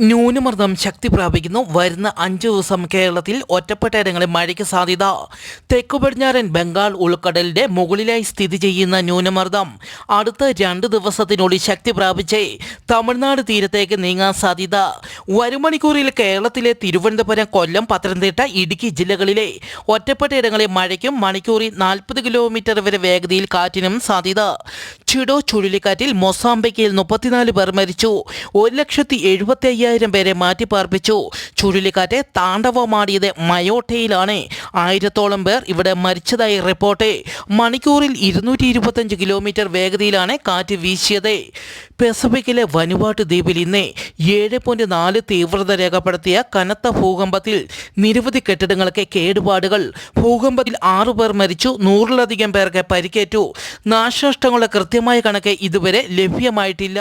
ന്യൂനമർദ്ദം ശക്തി പ്രാപിക്കുന്നു. വരുന്ന അഞ്ചു ദിവസം കേരളത്തിൽ ഒറ്റപ്പെട്ട ഇടങ്ങളിൽ മഴയ്ക്ക് സാധ്യത. തെക്കു പടിഞ്ഞാറൻ ബംഗാൾ ഉൾക്കടലിന്റെ മുകളിലായി സ്ഥിതി ചെയ്യുന്ന ന്യൂനമർദ്ദം അടുത്ത രണ്ട് ദിവസത്തിനുള്ളിൽ ശക്തി പ്രാപിച്ച് തമിഴ്നാട് തീരത്തേക്ക് നീങ്ങാൻ സാധ്യത. വരും മണിക്കൂറിൽ കേരളത്തിലെ തിരുവനന്തപുരം കൊല്ലം പത്തനംതിട്ട ഇടുക്കി ജില്ലകളിലെ ഒറ്റപ്പെട്ട ഇടങ്ങളിൽ മഴയ്ക്കും മണിക്കൂറിൽ നാൽപ്പത് കിലോമീറ്റർ വരെ വേഗതയിൽ കാറ്റിനും സാധ്യത. ചിഡോ ചുഴലിക്കാറ്റിൽ മൊസാംബിക്കയിൽ മുപ്പത്തിനാല് പേർ മരിച്ചു. ഒരു ലക്ഷത്തി എഴുപത്തി അയ്യായിരം പേരെ മാറ്റിപ്പാർപ്പിച്ചു. ചുഴലിക്കാറ്റ് താണ്ഡവമാടിയത് മയോട്ടയിലാണ്. ആയിരത്തോളം പേർ ഇവിടെ മരിച്ചതായി റിപ്പോർട്ട്. മണിക്കൂറിൽ ഇരുന്നൂറ്റി ഇരുപത്തഞ്ച് കിലോമീറ്റർ വേഗതയിലാണ് കാറ്റ് വീശിയത്. പെസഫിക്കിലെ വനുവാട്ട് ദ്വീപിൽ ഇന്ന് ഏഴ് പോയിന്റ് നാല് തീവ്രത രേഖപ്പെടുത്തിയ കനത്ത ഭൂകമ്പത്തിൽ നിരവധി കെട്ടിടങ്ങൾക്ക് കേടുപാടുകൾ. ഭൂകമ്പത്തിൽ ആറു പേർ മരിച്ചു നൂറിലധികം പേർക്ക് പരിക്കേറ്റു. നാശനഷ്ടങ്ങളുടെ കൃത്യമായ കണക്ക് ഇതുവരെ ലഭ്യമായിട്ടില്ല.